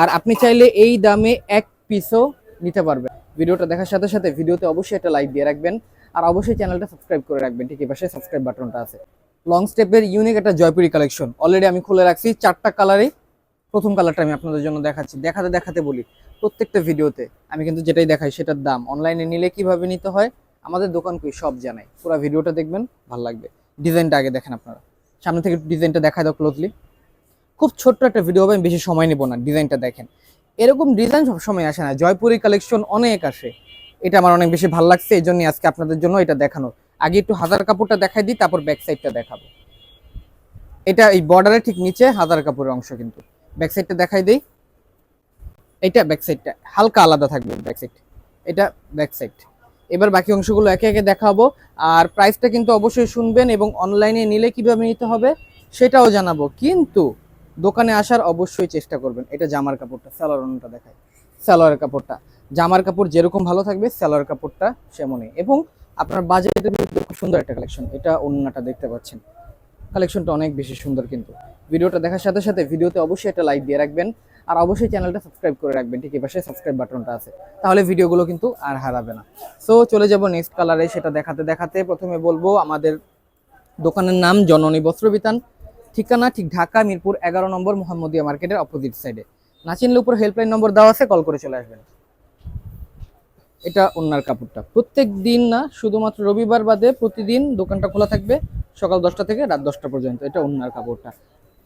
আর আপনি চাইলে এই দামে এক পিসও নিতে পারবেন। ভিডিওটা দেখার সাথে সাথে ভিডিওতে অবশ্যই একটা লাইক দিয়ে রাখবেন আর অবশ্যই চ্যানেলটা সাবস্ক্রাইব করে রাখবেন। ঠিক পাশে সাবস্ক্রাইব বাটনটা আছে। লং স্টেপের ইউনিক একটা জয়পুরি কালেকশন অলরেডি আমি খুলে রাখছি। চারটা কালারেই প্রথম কালারটা আমি আপনাদের জন্য দেখাচ্ছি। দেখাতে দেখাতে বলি, প্রত্যেকটা ভিডিওতে আমি কিন্তু যেটাই দেখাই সেটার দাম। অনলাইনে নিলে কীভাবে নিতে হয়? আমাদের দোকান কই? সব জানাই। পুরো ভিডিওটা দেখবেন, ভালো লাগবে। ডিজাইনটা আগে দেখেন আপনারা। সামনে থেকে ডিজাইনটা দেখায় দাও ক্লোজলি খুব ছোট্ট একটা ভিডিও হবে, আমি বেশি সময় নেব না ডিজাইনটা দেখেন। এরকম ডিজাইন সবসময় আসে না, জয়পুরি কালেকশন অনেক আসে। এটা আমার অনেক বেশি ভালো লাগছে এই জন্য আজকে আপনাদের জন্য এটা দেখানো আগে একটু হাজার কাপড়টা দেখাই দিই, তারপর ব্যাক সাইডটা দেখাবো। এটা এই বর্ডারের ঠিক নিচে হাজার কাপড়ের অংশ কিন্তু। ব্যাক সাইডটা দেখাই দিই। এটা ব্যাক সাইডটা হালকা আলাদা থাকবে ব্যাক সাইড এটা ব্যাক সাইড এবার বাকি অংশগুলো একে একে দেখাবো, আর প্রাইসটা কিন্তু অবশ্যই শুনবেন এবং অনলাইনে নিলে কীভাবে নিতে হবে, সেটাও জানাব। কিন্তু দোকানে আসার অবশ্যই চেষ্টা করবেন। এটা জামার কাপড়টা স্যালোয়ারটা দেখায় স্যালোয়ারের কাপড়টা। জামার কাপড় যেরকম ভালো থাকবে স্যালোয়ার কাপড়টা সেমনই। এবং আপনার বাজেটের ভিতরে খুব সুন্দর একটা কালেকশন এটা অন্যটা দেখতে পাচ্ছেন। কালেকশনটা অনেক বেশি সুন্দর কিন্তু। ভিডিওটা দেখার সাথে সাথে ভিডিওতে অবশ্যই একটা লাইক দিয়ে রাখবেন। আর অবশ্যই চ্যানেলটা সাবস্ক্রাইব করে রাখবেন, ঠিক পাশে সাবস্ক্রাইব বাটনটা আছে। তাহলে ভিডিওগুলো কিন্তু আর হারাবে না। সো চলে যাব নেক্সট কালারে সেটা দেখাতে দেখাতে প্রথমে বলব আমাদের দোকানের নাম জননী বস্ত্রবিতান ঠিকানা ঠিক ঢাকা, মিরপুর, এগারো নম্বর মোহাম্মদিয়া মার্কেটের অপোজিট সাইডে না চিনলে উপর হেল্পলাইন নম্বর দেওয়া আছে কল করে চলে আসবেন। এটা ওনার কাপড়টা। প্রত্যেক দিন না, শুধুমাত্র রবিবার বাদে প্রতিদিন দোকানটা খোলা থাকবে সকাল দশটা থেকে রাত দশটা পর্যন্ত। এটা ওনার কাপড়টা।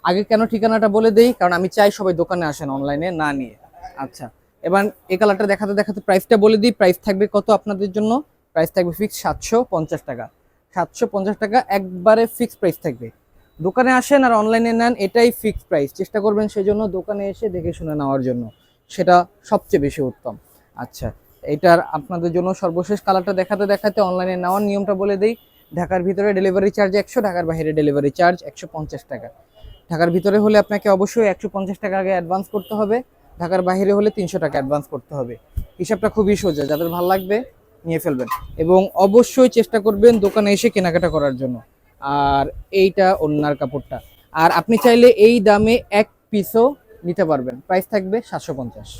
আগে কেন ঠিকানাটা বলে দেই? কারণ আমি চাই সবাই দোকানে আসেন অনলাইনে না নিয়ে। আচ্ছা এবার এই কালারটা দেখাতে দেখাতে প্রাইসটা বলে দিই। প্রাইস থাকবে কত আপনাদের জন্য? প্রাইস থাকবে ফিক্স সাতশো পঞ্চাশ টাকা। সাতশো পঞ্চাশ টাকা একবারে ফিক্স প্রাইস থাকবে। দোকানে আসেন আর অনলাইনে নেন, এটাই ফিক্সড প্রাইস চেষ্টা করবেন সেই জন্য দোকানে এসে দেখে শুনে নেওয়ার জন্য। সেটা সবচেয়ে বেশি উত্তম। আচ্ছা এটার আপনাদের জন্য সর্বশেষ কালারটা দেখাতে দেখাতে অনলাইনে নেওয়ার নিয়মটা বলে দিই। ঢাকার ভিতরে ডেলিভারি চার্জ একশো, ঢাকার বাইরে ডেলিভারি চার্জ একশো পঞ্চাশ টাকা। ঢাকার ভিতরে হলে আপনাকে অবশ্যই একশো পঞ্চাশ টাকা আগে অ্যাডভান্স করতে হবে। ঢাকার বাইরে হলে তিনশো টাকা অ্যাডভান্স করতে হবে। হিসাবটা খুবই সোজা, যাদের ভালো লাগবে নিয়ে ফেলবেন। এবং অবশ্যই চেষ্টা করবেন দোকানে এসে কেনাকাটা করার জন্য। আর এইটা ওনার কাপড়টা। আর আপনি চাইলে এই দামে এক পিসও নিতে পারবেন। প্রাইস থাকবে সাতশো পঞ্চাশ।